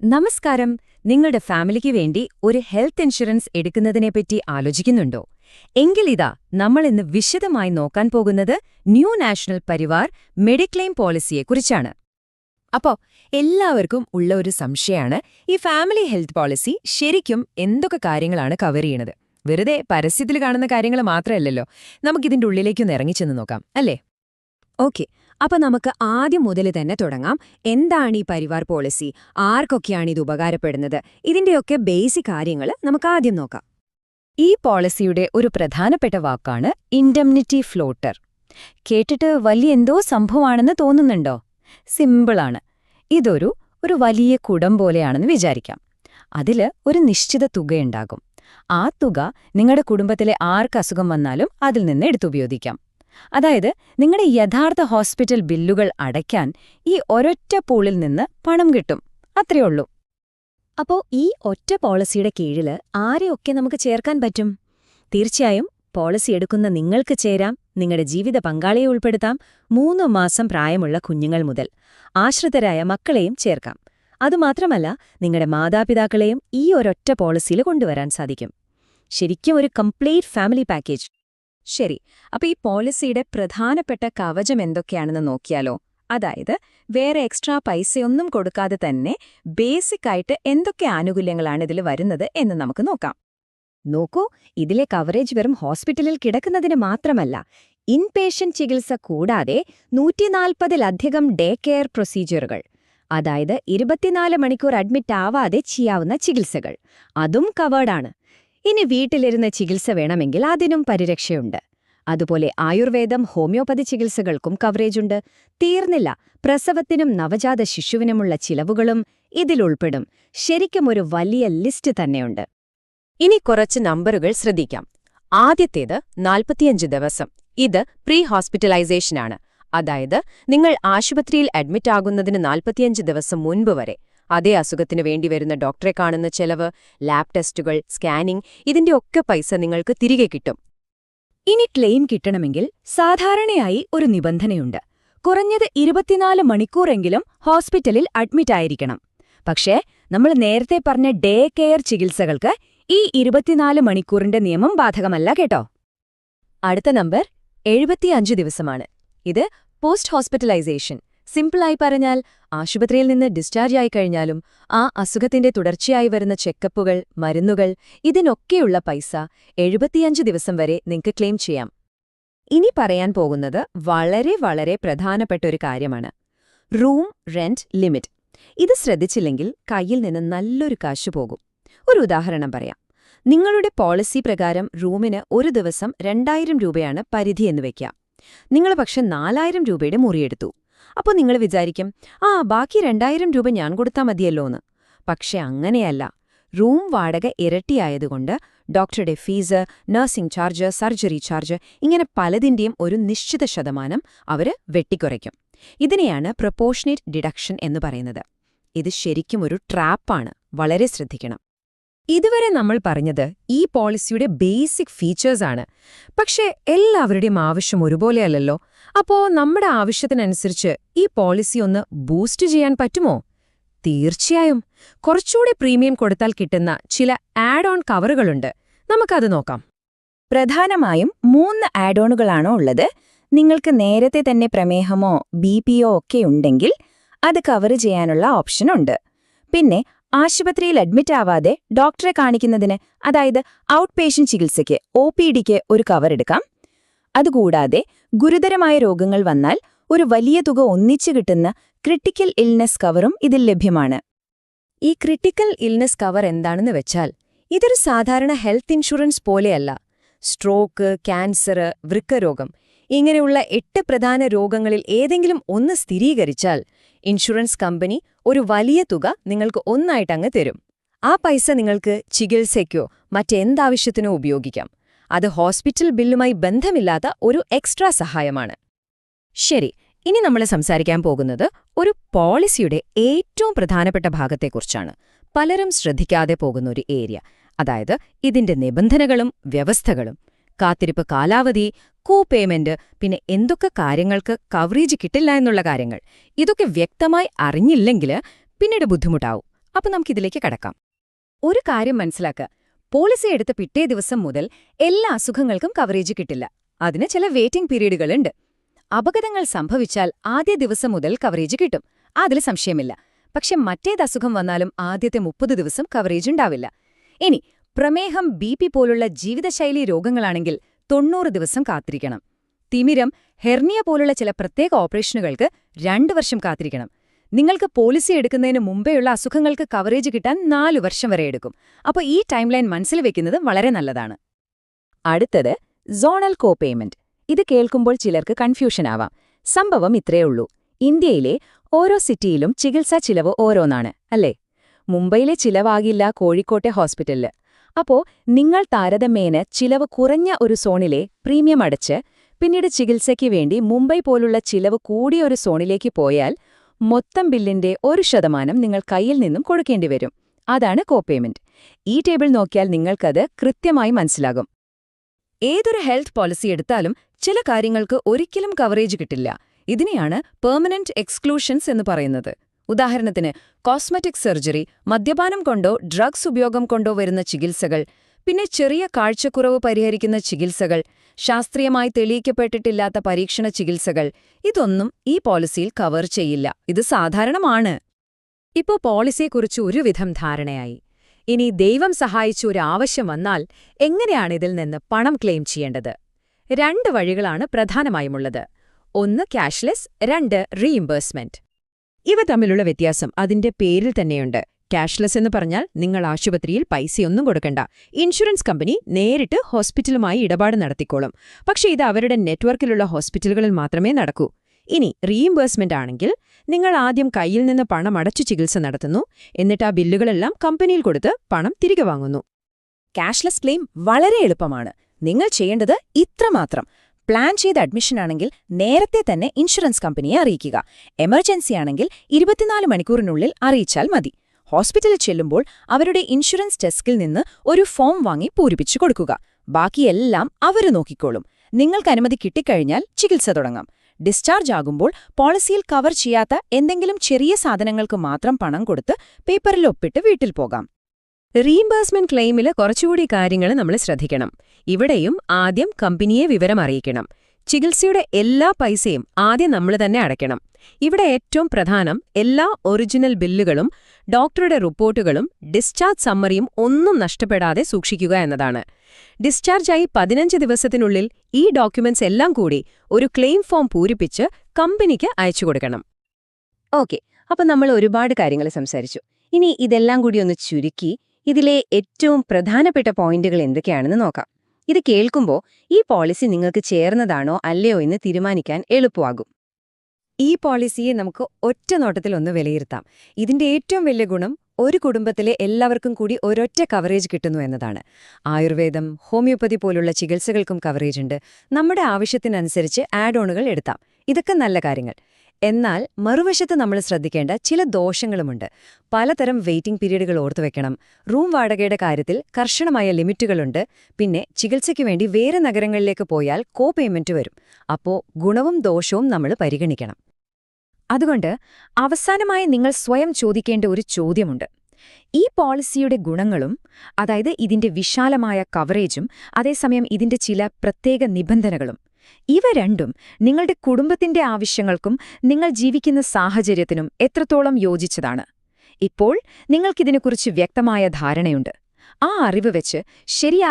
നമസ്കാരം. നിങ്ങളുടെ ഫാമിലിക്ക് വേണ്ടി ഒരു ഹെൽത്ത് ഇൻഷുറൻസ് എടുക്കുന്നതിനെപ്പറ്റി ആലോചിക്കുന്നുണ്ടോ? എങ്കിൽ ഇതാ നമ്മൾ ഇന്ന് വിശദമായി നോക്കാൻ പോകുന്നത് ന്യൂ നാഷണൽ പരിവാർ മെഡിക്ലെയിം പോളിസിയെക്കുറിച്ചാണ് അപ്പോ എല്ലാവർക്കും ഉള്ള ഒരു സംശയമാണ് ഈ ഫാമിലി ഹെൽത്ത് പോളിസി ശരിക്കും എന്തൊക്കെ കാര്യങ്ങളാണ് കവർ ചെയ്യണത്? വെറുതെ പരസ്യത്തിൽ കാണുന്ന കാര്യങ്ങൾ മാത്രമല്ലല്ലോ നമുക്കിതിന്റെ ഉള്ളിലേക്കൊന്ന് ഇറങ്ങിച്ചെന്ന് നോക്കാം അല്ലേ? ഓക്കെ. അപ്പൊ നമുക്ക് ആദ്യം മുതൽ തന്നെ തുടങ്ങാം. എന്താണ് ഈ പരിവാർ പോളിസി? ആർക്കൊക്കെയാണ് ഇത് ഉപകാരപ്പെടുന്നത്? ഇതിന്റെയൊക്കെ ബേസിക് കാര്യങ്ങൾ നമുക്ക് ആദ്യം നോക്കാം. ഈ പോളിസിയുടെ ഒരു പ്രധാനപ്പെട്ട വാക്കാണ് ഇൻഡംനിറ്റി ഫ്ലോട്ടർ. കേട്ടിട്ട് വലിയ എന്തോ സംഭവമാണെന്ന് തോന്നുന്നുണ്ടോ? സിമ്പിളാണ് ഇതൊരു ഒരു വലിയ കുടം പോലെയാണെന്ന് വിചാരിക്കാം. അതിൽ ഒരു നിശ്ചിത തുകയുണ്ടാകും. ആ തുക നിങ്ങളുടെ കുടുംബത്തിലെ ആർക്ക് അസുഖം വന്നാലും അതിൽ നിന്ന് എടുത്തുപയോഗിക്കാം. അതായത് നിങ്ങളുടെ യഥാർത്ഥ ഹോസ്പിറ്റൽ ബില്ലുകൾ അടയ്ക്കാൻ ഈ ഒരൊറ്റ പൂളിൽ നിന്ന് പണം കിട്ടും. അത്രയുള്ളൂ അപ്പോ ഈ ഒറ്റ പോളിസിയുടെ കീഴിൽ ആരെയൊക്കെ നമുക്ക് ചേർക്കാൻ പറ്റും? തീർച്ചയായും പോളിസി എടുക്കുന്ന നിങ്ങൾക്ക് ചേരാം നിങ്ങളുടെ ജീവിത പങ്കാളിയെ ഉൾപ്പെടുത്താം മൂന്ന് മാസം പ്രായമുള്ള കുഞ്ഞുങ്ങൾ മുതൽ. ആശ്രിതരായ മക്കളെയും ചേർക്കാം. അതുമാത്രമല്ല നിങ്ങളുടെ മാതാപിതാക്കളെയും ഈ ഒരൊറ്റ പോളിസിയിൽ കൊണ്ടുവരാൻ സാധിക്കും. ശരിക്കും ഒരു കംപ്ലീറ്റ് ഫാമിലി പാക്കേജ്. ശരി. അപ്പൊ ഈ പോളിസിയുടെ പ്രധാനപ്പെട്ട കവചം എന്തൊക്കെയാണെന്ന് നോക്കിയാലോ. അതായത് വേറെ എക്സ്ട്രാ പൈസയൊന്നും കൊടുക്കാതെ തന്നെ ബേസിക് ആയിട്ട് എന്തൊക്കെ ആനുകൂല്യങ്ങളാണ് ഇതിൽ വരുന്നത് എന്ന് നമുക്ക് നോക്കാം. നോക്കൂ ഇതിലെ കവറേജ് വെറും ഹോസ്പിറ്റലിൽ കിടക്കുന്നതിന് മാത്രമല്ല ഇൻപേഷ്യന്റ് ചികിത്സ കൂടാതെ നൂറ്റിനാൽപ്പതിലധികം ഡേ കെയർ പ്രൊസീജിയറുകൾ അതായത് ഇരുപത്തിനാല് മണിക്കൂർ അഡ്മിറ്റ് ആവാതെ ചെയ്യാവുന്ന ചികിത്സകൾ. അതും കവേർഡാണ്. ഇനി വീട്ടിലിരുന്ന് ചികിത്സ വേണമെങ്കിൽ അതിനും പരിരക്ഷയുണ്ട്. അതുപോലെ ആയുർവേദം ഹോമിയോപ്പതി ചികിത്സകൾക്കും കവറേജുണ്ട്. തീർന്നില്ല. പ്രസവത്തിനും നവജാത ശിശുവിനുമുള്ള ചിലവുകളും ഇതിലുൾപ്പെടും ശരിക്കും ഒരു വലിയ ലിസ്റ്റ് തന്നെയുണ്ട്. ഇനി കുറച്ച് നമ്പറുകൾ ശ്രദ്ധിക്കാം. ആദ്യത്തേത് നാൽപ്പത്തിയഞ്ച് ദിവസം. ഇത് പ്രീ ഹോസ്പിറ്റലൈസേഷനാണ് അതായത് നിങ്ങൾ ആശുപത്രിയിൽ അഡ്മിറ്റ് ആകുന്നതിന് നാൽപ്പത്തിയഞ്ച് ദിവസം മുൻപ് വരെ. അതേ അസുഖത്തിന് വേണ്ടി വരുന്ന ഡോക്ടറെ കാണുന്ന ചെലവ് ലാബ് ടെസ്റ്റുകൾ സ്കാനിംഗ് ഇതിന്റെ ഒക്കെ പൈസ നിങ്ങൾക്ക് തിരികെ കിട്ടും. ഇനി ക്ലെയിം കിട്ടണമെങ്കിൽ സാധാരണയായി ഒരു നിബന്ധനയുണ്ട്. കുറഞ്ഞത് ഇരുപത്തിനാല് മണിക്കൂറെങ്കിലും ഹോസ്പിറ്റലിൽ അഡ്മിറ്റായിരിക്കണം പക്ഷേ നമ്മൾ നേരത്തെ പറഞ്ഞ ഡേ കെയർ ചികിത്സകൾക്ക് ഈ ഇരുപത്തിനാല് മണിക്കൂറിന്റെ നിയമം ബാധകമല്ല കേട്ടോ. അടുത്ത നമ്പർ എഴുപത്തിയഞ്ച് ദിവസമാണ്. ഇത് പോസ്റ്റ് ഹോസ്പിറ്റലൈസേഷൻ. സിമ്പിളായി പറഞ്ഞാൽ ആശുപത്രിയിൽ നിന്ന് ഡിസ്ചാർജ് ആയി കഴിഞ്ഞാലും ആ അസുഖത്തിന്റെ തുടർച്ചയായി വരുന്ന ചെക്കപ്പുകൾ മരുന്നുകൾ ഇതിനൊക്കെയുള്ള പൈസ എഴുപത്തിയഞ്ച് ദിവസം വരെ നിങ്ങൾക്ക് ക്ലെയിം ചെയ്യാം. ഇനി പറയാൻ പോകുന്നത് വളരെ വളരെ പ്രധാനപ്പെട്ട ഒരു കാര്യമാണ്. Room rent limit. ഇത് ശ്രദ്ധിച്ചില്ലെങ്കിൽ കയ്യിൽ നിന്ന് നല്ലൊരു കാശ് പോകും. ഒരു ഉദാഹരണം പറയാം. നിങ്ങളുടെ പോളിസി പ്രകാരം റൂമിന് ഒരു ദിവസം രണ്ടായിരം രൂപയാണ് പരിധി എന്ന് വെക്കാം നിങ്ങൾ പക്ഷെ നാലായിരം രൂപയുടെ മുറിയെടുത്തു അപ്പോൾ നിങ്ങൾ വിചാരിക്കും ആ ബാക്കി രണ്ടായിരം രൂപ ഞാൻ കൊടുത്താൽ മതിയല്ലോന്ന്. പക്ഷെ അങ്ങനെയല്ല. റൂം വാടക ഇരട്ടിയായതുകൊണ്ട് ഡോക്ടറുടെ fees nursing charge surgery charge ഇങ്ങനെ പലതിന്റെയും ഒരു നിശ്ചിത ശതമാനം അവർ വെട്ടിക്കുറയ്ക്കും. ഇതിനെയാണ് പ്രൊപ്പോഷണേറ്റ് ഡിഡക്ഷൻ എന്ന് പറയുന്നത്. ഇത് ശരിക്കും ഒരു ട്രാപ്പാണ്. വളരെ ശ്രദ്ധിക്കണം. ഇതുവരെ നമ്മൾ പറഞ്ഞത് ഈ പോളിസിയുടെ ബേസിക് ഫീച്ചേഴ്സാണ് പക്ഷേ എല്ലാവരുടെയും ആവശ്യം ഒരുപോലെയല്ലല്ലോ അപ്പോ നമ്മുടെ ആവശ്യത്തിനനുസരിച്ച് ഈ പോളിസി ഒന്ന് ബൂസ്റ്റ് ചെയ്യാൻ പറ്റുമോ? തീർച്ചയായും. കുറച്ചുകൂടി പ്രീമിയം കൊടുത്താൽ കിട്ടുന്ന ചില ആഡ് ഓൺ കവറുകളുണ്ട്. നമുക്കത് നോക്കാം. പ്രധാനമായും മൂന്ന് ആഡ് ഓണുകളാണോ ഉള്ളത്? നിങ്ങൾക്ക് നേരത്തെ തന്നെ പ്രമേഹമോ ബി ഒക്കെ ഉണ്ടെങ്കിൽ അത് കവർ ചെയ്യാനുള്ള ഓപ്ഷനുണ്ട് പിന്നെ ആശുപത്രിയിൽ അഡ്മിറ്റ് ആവാതെ ഡോക്ടറെ കാണിക്കുന്നതിന് അതായത് ഔട്ട് പേഷ്യന്റ് ചികിത്സയ്ക്ക് ഒ പി ഡിക്ക് ഒരു കവർ എടുക്കാം. അതുകൂടാതെ ഗുരുതരമായ രോഗങ്ങൾ വന്നാൽ ഒരു വലിയ തുക ഒന്നിച്ചു കിട്ടുന്ന ക്രിട്ടിക്കൽ ഇൽനെസ് കവറും ഇതിൽ ലഭ്യമാണ്. ഈ ക്രിട്ടിക്കൽ ഇൽനെസ് കവർ എന്താണെന്ന് വെച്ചാൽ ഇതൊരു സാധാരണ ഹെൽത്ത് ഇൻഷുറൻസ് പോലെയല്ല. സ്ട്രോക്ക് ക്യാൻസർ വൃക്കരോഗം ഇങ്ങനെയുള്ള എട്ട് പ്രധാന രോഗങ്ങളിൽ ഏതെങ്കിലും ഒന്ന് സ്ഥിരീകരിച്ചാൽ ഇൻഷുറൻസ് കമ്പനി ഒരു വലിയ തുക നിങ്ങൾക്ക് ഒന്നായിട്ടങ്ങ് തരും. ആ പൈസ നിങ്ങൾക്ക് ചികിത്സയ്ക്കോ മറ്റെന്താവശ്യത്തിനോ ഉപയോഗിക്കാം. അത് ഹോസ്പിറ്റൽ ബില്ലുമായി ബന്ധമില്ലാത്ത ഒരു എക്സ്ട്രാ സഹായമാണ്. ശരി ഇനി നമ്മൾ സംസാരിക്കാൻ പോകുന്നത് ഒരു പോളിസിയുടെ ഏറ്റവും പ്രധാനപ്പെട്ട ഭാഗത്തെക്കുറിച്ചാണ്. പലരും ശ്രദ്ധിക്കാതെ പോകുന്ന ഒരു ഏരിയ അതായത് ഇതിന്റെ നിബന്ധനകളും വ്യവസ്ഥകളും. കാത്തിരിപ്പ് കാലാവധി കോ പേയ്മെന്റ് പിന്നെ എന്തൊക്കെ കാര്യങ്ങൾക്ക് കവറേജ് കിട്ടില്ല എന്നുള്ള കാര്യങ്ങൾ. ഇതൊക്കെ വ്യക്തമായി അറിഞ്ഞില്ലെങ്കിൽ പിന്നീട് ബുദ്ധിമുട്ടാവും. അപ്പൊ നമുക്കിതിലേക്ക് കടക്കാം. ഒരു കാര്യം മനസ്സിലാക്കുക പോളിസി എടുത്ത പിറ്റേ ദിവസം മുതൽ എല്ലാ അസുഖങ്ങൾക്കും കവറേജ് കിട്ടില്ല. അതിന് ചില വെയിറ്റിംഗ് പീരീഡുകളുണ്ട് അപകടങ്ങൾ സംഭവിച്ചാൽ ആദ്യ ദിവസം മുതൽ കവറേജ് കിട്ടും. അതിൽ സംശയമില്ല. പക്ഷെ മറ്റേത് അസുഖം വന്നാലും ആദ്യത്തെ മുപ്പത് ദിവസം കവറേജ് ഉണ്ടാവില്ല. ഇനി പ്രമേഹം ബി പോലുള്ള ജീവിതശൈലി രോഗങ്ങളാണെങ്കിൽ തൊണ്ണൂറ് ദിവസം കാത്തിരിക്കണം. തിമിരം ഹെർണിയ പോലുള്ള ചില പ്രത്യേക ഓപ്പറേഷനുകൾക്ക് രണ്ടു വർഷം കാത്തിരിക്കണം. നിങ്ങൾക്ക് പോളിസി എടുക്കുന്നതിന് മുമ്പേയുള്ള അസുഖങ്ങൾക്ക് കവറേജ് കിട്ടാൻ നാലു വർഷം വരെ എടുക്കും. അപ്പോൾ ഈ ടൈം ലൈൻ മനസ്സിൽ വെക്കുന്നത് വളരെ നല്ലതാണ്. അടുത്തത് സോണൽ കോ പേയ്മെന്റ് ഇത് കേൾക്കുമ്പോൾ ചിലർക്ക് കൺഫ്യൂഷൻ ആവാം. സംഭവം ഇത്രയേ ഉള്ളൂ. ഇന്ത്യയിലെ ഓരോ സിറ്റിയിലും ചികിത്സാ ചിലവ് ഓരോന്നാണ് അല്ലേ? മുംബൈയിലെ ചിലവാകില്ല കോഴിക്കോട്ടെ ഹോസ്പിറ്റലിൽ. അപ്പോ നിങ്ങൾ താരതമ്യേന ചിലവ് കുറഞ്ഞ ഒരു സോണിലെ പ്രീമിയം അടച്ച് പിന്നീട് ചികിത്സയ്ക്ക് വേണ്ടി മുംബൈ പോലുള്ള ചിലവ് കൂടിയ ഒരു സോണിലേക്ക് പോയാൽ മൊത്തം ബില്ലിന്റെ ഒരു ശതമാനം നിങ്ങൾ കയ്യിൽ നിന്നും കൊടുക്കേണ്ടി വരും. അതാണ് കോപേയ്മെന്റ്. ഈ ടേബിൾ നോക്കിയാൽ നിങ്ങൾക്കത് കൃത്യമായി മനസ്സിലാകും. ഏതൊരു ഹെൽത്ത് പോളിസി എടുത്താലും ചില കാര്യങ്ങൾക്ക് ഒരിക്കലും കവറേജ് കിട്ടില്ല. ഇതിനെയാണ് പെർമനന്റ് എക്സ്ക്ലൂഷൻസ് എന്ന് പറയുന്നത്. ഉദാഹരണത്തിന് കോസ്മെറ്റിക് സർജറി മദ്യപാനം കൊണ്ടോ ഡ്രഗ്സ് ഉപയോഗം കൊണ്ടോ വരുന്ന ചികിത്സകൾ പിന്നെ ചെറിയ കാഴ്ചക്കുറവ് പരിഹരിക്കുന്ന ചികിത്സകൾ ശാസ്ത്രീയമായി തെളിയിക്കപ്പെട്ടിട്ടില്ലാത്ത പരീക്ഷണ ചികിത്സകൾ ഇതൊന്നും ഈ പോളിസിയിൽ കവർ ചെയ്യില്ല. ഇത് സാധാരണമാണ്. ഇപ്പോ പോളിസിയെക്കുറിച്ച് ഒരുവിധം ധാരണയായി. ഇനി ദൈവം സഹായിച്ച ഒരു ആവശ്യം വന്നാൽ എങ്ങനെയാണ് ഇതിൽ നിന്ന് പണം ക്ലെയിം ചെയ്യേണ്ടത്? രണ്ട് വഴികളാണ് പ്രധാനമായുമുള്ളത് ഒന്ന് ക്യാഷ്ലെസ് രണ്ട് റീഇംബേഴ്സ്മെന്റ്. ഇവ തമ്മിലുള്ള വ്യത്യാസം അതിന്റെ പേരിൽ തന്നെയുണ്ട്. ക്യാഷ്ലെസ് എന്ന് പറഞ്ഞാൽ നിങ്ങൾ ആശുപത്രിയിൽ പൈസയൊന്നും കൊടുക്കണ്ട. ഇൻഷുറൻസ് കമ്പനി നേരിട്ട് ഹോസ്പിറ്റലുമായി ഇടപാട് നടത്തിക്കോളും. പക്ഷേ ഇത് അവരുടെ നെറ്റ്വർക്കിലുള്ള ഹോസ്പിറ്റലുകളിൽ മാത്രമേ നടക്കൂ. ഇനി റീഇംബേഴ്സ്മെന്റ് ആണെങ്കിൽ നിങ്ങൾ ആദ്യം കയ്യിൽ നിന്ന് പണം അടച്ചു ചികിത്സ നടത്തുന്നു. എന്നിട്ട് ആ ബില്ലുകളെല്ലാം കമ്പനിയിൽ കൊടുത്ത് പണം തിരികെ വാങ്ങുന്നു. ക്യാഷ്ലെസ് ക്ലെയിം വളരെ എളുപ്പമാണ്. നിങ്ങൾ ചെയ്യേണ്ടത് ഇത്രമാത്രം. പ്ലാൻ ചെയ്ത അഡ്മിഷനാണെങ്കിൽ നേരത്തെ തന്നെ ഇൻഷുറൻസ് കമ്പനിയെ അറിയിക്കുക. എമർജൻസി ആണെങ്കിൽ ഇരുപത്തിനാല് മണിക്കൂറിനുള്ളിൽ അറിയിച്ചാൽ മതി. ഹോസ്പിറ്റലിൽ ചെല്ലുമ്പോൾ അവരുടെ ഇൻഷുറൻസ് ഡെസ്കിൽ നിന്ന് ഒരു ഫോം വാങ്ങി പൂരിപ്പിച്ചു കൊടുക്കുക. ബാക്കിയെല്ലാം അവർ നോക്കിക്കോളും. നിങ്ങൾക്ക് അനുമതി കിട്ടിക്കഴിഞ്ഞാൽ ചികിത്സ തുടങ്ങാം. ഡിസ്ചാർജ് ആകുമ്പോൾ പോളിസിയിൽ കവർ ചെയ്യാത്ത എന്തെങ്കിലും ചെറിയ സാധനങ്ങൾക്ക് മാത്രം പണം കൊടുത്ത് പേപ്പറിൽ ഒപ്പിട്ട് വീട്ടിൽ പോകാം. റീഇംബേഴ്സ്മെന്റ് ക്ലെയിമിൽ കുറച്ചുകൂടി കാര്യങ്ങൾ നമ്മൾ ശ്രദ്ധിക്കണം. ഇവിടെയും ആദ്യം കമ്പനിയെ വിവരം അറിയിക്കണം. ചികിത്സയുടെ എല്ലാ പൈസയും ആദ്യം നമ്മൾ തന്നെ അടയ്ക്കണം. ഇവിടെ ഏറ്റവും പ്രധാനം എല്ലാ ഒറിജിനൽ ബില്ലുകളും ഡോക്ടറുടെ റിപ്പോർട്ടുകളും ഡിസ്ചാർജ് സമ്മറിയും ഒന്നും നഷ്ടപ്പെടാതെ സൂക്ഷിക്കുക എന്നതാണ്. ഡിസ്ചാർജായി പതിനഞ്ച് ദിവസത്തിനുള്ളിൽ ഈ ഡോക്യുമെന്റ്സ് എല്ലാം കൂടി ഒരു ക്ലെയിം ഫോം പൂരിപ്പിച്ച് കമ്പനിക്ക് അയച്ചു കൊടുക്കണം. ഓക്കെ അപ്പം നമ്മൾ ഒരുപാട് കാര്യങ്ങൾ സംസാരിച്ചു. ഇനി ഇതെല്ലാം കൂടി ഒന്ന് ചുരുക്കി ഇതിലെ ഏറ്റവും പ്രധാനപ്പെട്ട പോയിന്റുകൾ എന്തൊക്കെയാണെന്ന് നോക്കാം. ഇത് കേൾക്കുമ്പോൾ ഈ പോളിസി നിങ്ങൾക്ക് ചേർന്നതാണോ അല്ലയോ എന്ന് തീരുമാനിക്കാൻ എളുപ്പമാകും. ഈ പോളിസിയെ നമുക്ക് ഒറ്റ നോട്ടത്തിൽ ഒന്ന് വിലയിരുത്താം. ഇതിന്റെ ഏറ്റവും വലിയ ഗുണം ഒരു കുടുംബത്തിലെ എല്ലാവർക്കും കൂടി ഒരൊറ്റ കവറേജ് കിട്ടുന്നു എന്നതാണ്. ആയുർവേദം ഹോമിയോപ്പതി പോലുള്ള ചികിത്സകൾക്കും കവറേജ് ഉണ്ട്. നമ്മുടെ ആവശ്യത്തിനനുസരിച്ച് ആഡ് ഓണുകൾ എടുത്താം. ഇതൊക്കെ നല്ല കാര്യങ്ങൾ. എന്നാൽ മറുവശത്ത് നമ്മൾ ശ്രദ്ധിക്കേണ്ട ചില ദോഷങ്ങളുമുണ്ട്. പലതരം വെയിറ്റിംഗ് പീരീഡുകൾ ഓർത്തുവെക്കണം റൂം വാടകയുടെ കാര്യത്തിൽ കർശനമായ ലിമിറ്റുകളുണ്ട്. പിന്നെ ചികിത്സയ്ക്ക് വേണ്ടി വേറെ നഗരങ്ങളിലേക്ക് പോയാൽ കോ പേയ്മെന്റ് വരും. അപ്പോ ഗുണവും ദോഷവും നമ്മൾ പരിഗണിക്കണം. അതുകൊണ്ട് അവസാനമായി നിങ്ങൾ സ്വയം ചോദിക്കേണ്ട ഒരു ചോദ്യമുണ്ട്. ഈ പോളിസിയുടെ ഗുണങ്ങളും അതായത് ഇതിന്റെ വിശാലമായ കവറേജും അതേസമയം ഇതിന്റെ ചില പ്രത്യേക നിബന്ധനകളും ഇവ രണ്ടും നിങ്ങളുടെ കുടുംബത്തിന്റെ ആവശ്യങ്ങൾക്കും നിങ്ങൾ ജീവിക്കുന്ന സാഹചര്യത്തിനും എത്രത്തോളം യോജിച്ചതാണ്. ഇപ്പോൾ നിങ്ങൾക്കിതിനെക്കുറിച്ച് വ്യക്തമായ ധാരണയുണ്ട്. ആ അറിവ് വെച്ച് ശരിയായ